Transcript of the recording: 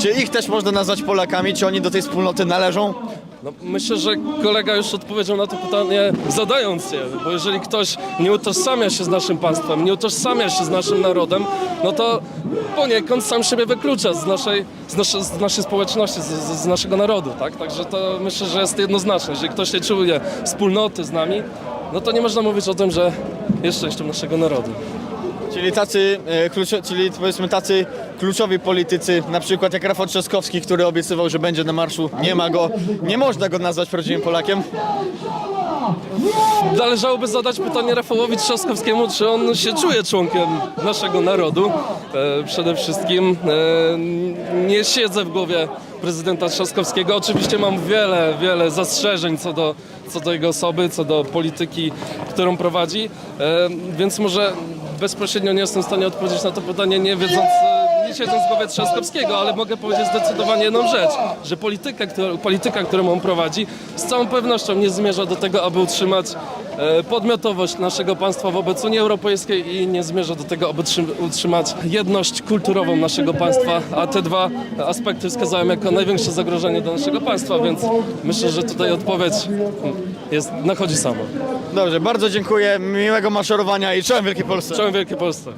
Czy ich też można nazwać Polakami? Czy oni do tej wspólnoty należą? No, myślę, że kolega już odpowiedział na to pytanie zadając je, bo jeżeli ktoś nie utożsamia się z naszym państwem, nie utożsamia się z naszym narodem, no to poniekąd sam siebie wyklucza z naszej, z nasze, z naszej społeczności, z, z, naszego narodu, tak? Także to myślę, że jest jednoznaczne. Jeżeli ktoś nie czuje wspólnoty z nami, no to nie można mówić o tym, że jest częścią naszego narodu. Czyli tacy, e, czyli powiedzmy tacy kluczowi politycy, na przykład jak Rafał Trzaskowski, który obiecywał, że będzie na marszu, nie ma go, nie można go nazwać prawdziwym Polakiem. Należałoby zadać pytanie Rafałowi Trzaskowskiemu, czy on się czuje członkiem naszego narodu. E, przede wszystkim e, nie siedzę w głowie prezydenta Trzaskowskiego. Oczywiście mam wiele, wiele zastrzeżeń co do, co do jego osoby, co do polityki, którą prowadzi, e, więc może bezpośrednio nie jestem w stanie odpowiedzieć na to pytanie, nie wiedząc, e, nie siedząc w głowie Trzaskowskiego, ale mogę powiedzieć zdecydowanie jedną rzecz, że polityka, którą, polityka, którą on prowadzi, z całą pewnością nie zmierza do tego, aby utrzymać e, podmiotowość naszego państwa wobec Unii Europejskiej i nie zmierza do tego, aby trzym- utrzymać jedność kulturową naszego państwa, a te dwa aspekty wskazałem jako największe zagrożenie dla naszego państwa, więc myślę, że tutaj odpowiedź jest, nachodzi sama. Dobrze, bardzo dziękuję, miłego maszerowania i czołem Wielkiej Polsce. Czołem Wielkiej Polsce.